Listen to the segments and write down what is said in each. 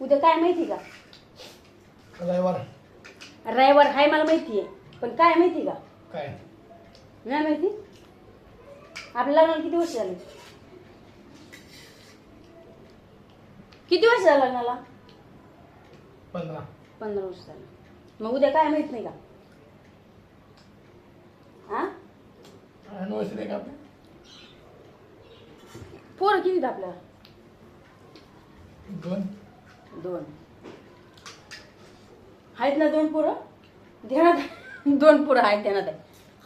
उद्या काय माहिती का? रविवार. रविवार हाय मला माहिती आहे. पण काय माहिती का? काय? नाही माहिती? आपल्या लग्नाला किती वर्ष झाले? किती वर्ष झालं लग्नाला? पंधरा. पंधरा वर्ष झालं. मग उद्या काय माहीत नाही का? हा? अॅनिव्हर्सरी का आपली? पोरं किती आहेत आपल्याला? दोन. दोन. आहेत ना दोन पोरं? ध्यानात. दोन पोरं आहेत ध्यानात आहे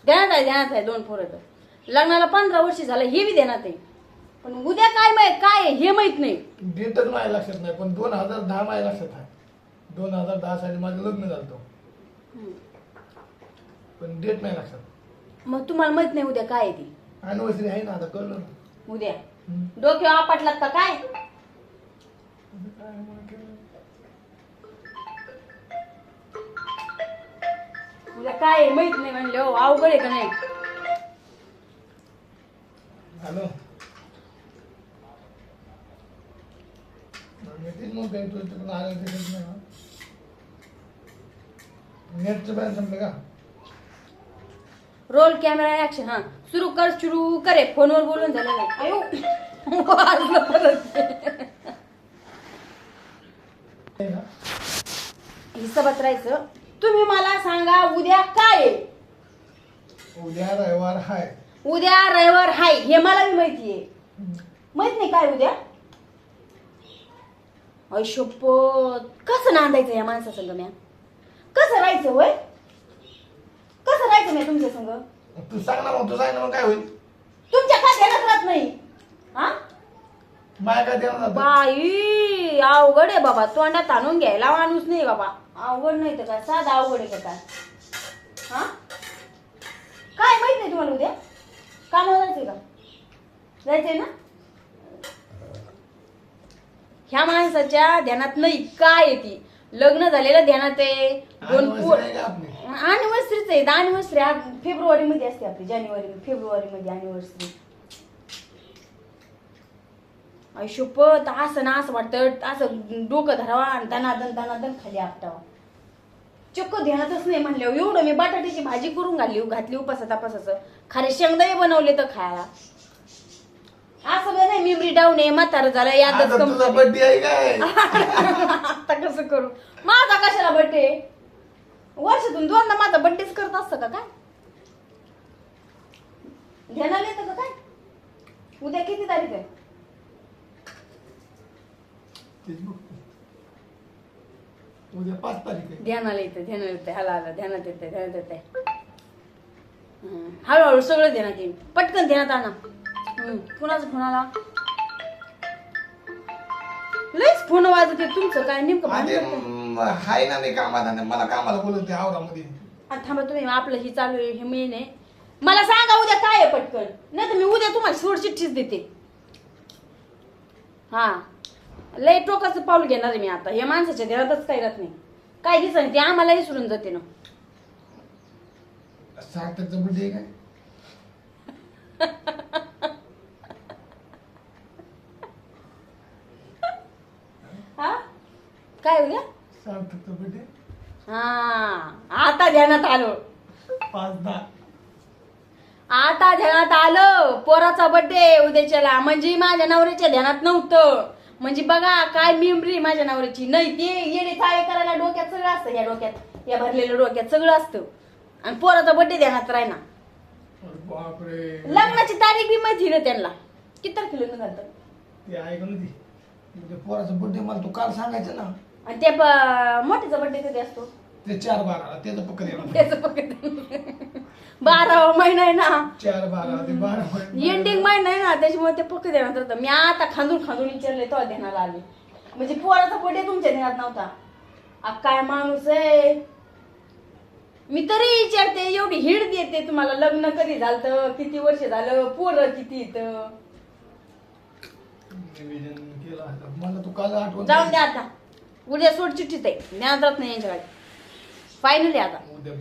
ध्यानात आहे ध्यानात आहे दोन पोरं तर लग्नाला पंधरा वर्ष झालं हे बी ध्यानात आहे पण उद्या काय माहीत काय आहे हे माहीत नाही. डेटच माझ्या लक्षात नाही पण दोन हजार दहा माझ्या लक्षात आहे. दोन हजार दहा साली माझं लग्न झालं. पण डेट नाही लक्षात. मग तुम्हाला माहीत नाही उद्या काय आहे ती. अॅनिव्हर्सरी आहे ना आता कळलं ना. उद्या. हम्म. डोक्यावर आपटलात का काय? काय आहे माहीत नाही म्हणले हो अवघड आहे का नाही? हॅलो. मग तिकडून आलं नाही नेटचं संपलं का? रोल कॅमेरा ऍक्शन हा. सुरू कर सुरू करे फोनवर बोलून झालं नाही. अयो वाजलं परत आहे ना? हिसाबात राहायचं. तुम्ही मला सांगा उद्या काय आहे? उद्या रविवार हाय. उद्या रविवार हाय हे मला बी माहिती आहे. माहीत नाही काय उद्या? शपथ. कसं नांदायचं या माणसा संग म्या? कसं राहायचं होय? कसं राहायचं मी तुमच्या संग? तू सांग ना मग तू सांग ना मग काय होईल? तुमच्या काय ध्यानात राहत नाही. हा? माया काय देणार? बाई अवघड आहे बाबा. तोंडात आणून घ्यायला माणूस नाही बाबा. अवघड नाही तर काय? साधा अवघड आहे का काय? हा? काय माहीत नाही तुम्हाला उद्या? कामावर जायचंय का? जायचंय ना? ह्या माणसाच्या ध्यानात नाही काय आहे ती लग्न झालेलं ध्यानात आहे. दोन पोर का अनिव्हर्सरीच आहे. अनिव्हर्सरी फेब्रुवारी मध्ये असते आपली. जानेवारी फेब्रुवारी मध्ये अनिव्हर्सरी शपथ असं ना असं वाटतं असं डोकं धरावा आणि दनादन दनादन खाली आपटावा. चक्क ध्यानातच नाही म्हणल्यावर एवढं मी बटाट्याची भाजी करून घातली घातली उपासा तापासाचं खाली शेंगदाणे बनवले तर खायला. असं बी नाही मेमरी डाऊन आहे म्हातारं झालं यादच आता कमी तुझा झाली. बर्थडे आहे काय? आता कसं करू? माझा कशाला बड्डे वर्षातून दोनदा माझा बड्डेच करत असतं का काय? ध्यानाला येतं का काय? उद्या किती तारीख आहे? तेच बघ. उद्या पाच तारीख आहे. ध्यानाला येतं ध्यानाला येतं हाला आला ध्यानात येते ध्यानात येते. हळूहळू सगळं ध्यानात येईल. पटकन ध्यानात आणा. हम्म, कुणाचा फोन आला? लयच फोन वाजत आहे तुमचं काय नेमकं करताय? म, हाय ना मी कामाला नाही. मला कामाला बोलवते आवरामध्ये. आ, थांबा तुम्ही आपलं ही चालू आहे हे मेन आहे. मला सांगा उद्या काय आहे पटकन? नाही तर मी उद्या तुम्हाला सोड चिठ्ठीच देते. हा. लय टोकाचं पाऊल घेणार आहे मी आता. या माणसाच्या देहातच काही राहत नाही. काय दिसत ते आम्हाला विसरून जाते ना. सार्थकचा बर्थडे आहे काय? हा? काय सार्थकचा बर्थडे हा आता ध्यानात आलो. पाच दहा. आता ध्यानात आलं. पोराचा बर्थडे उद्याच्याला. म्हणजे माझ्या नवऱ्याच्या ध्यानात नव्हतं. म्हणजे बघा काय मेमरी माझ्या नवऱ्याची. नाही ते येणे चाळे करायला डोक्यात सगळं असतं या डोक्यात. या भरलेल्या डोक्यात सगळं असतं. आणि पोराचा बर्थडे ध्यानात राहिना बापरे. लग्नाची तारीख बी माहिती ना त्यांना. किती तारखेला लग्न झालं ते ऐकलं ती उद्या पोराचा बर्थडे मला तू काल सांगायचं ना. आणि ते ब- मोठ्याचा बर्थडे कधी असतो? ते चार बारा त्याचं पकड येणार त्याचं पकड बारावा महिना आहे ना. चार बारा ते बारा एंडिंग महिना आहे ना त्याच्यामुळे ते पक्क देण्यात होतं मी आता खांदून खांदून विचारले तो ध्यानाला आले. म्हणजे पोराचा बर्थडे तुमच्या ध्यानात नव्हता. आ काय माणूस आहे? मी तरी विचारते एवढी हिड देते तुम्हाला. लग्न कधी झालं किती वर्ष झालं? पोरं किती इथं? निवेदन केलं आता. मला तू काल आठवण जाऊन द्या आता. उद्या सोड चिठ्ठीत आहे. ज्ञान राहत नाही यांच्याकडे फायनल आता. उद्या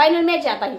पोराचा फायनल मॅच आहे आता ही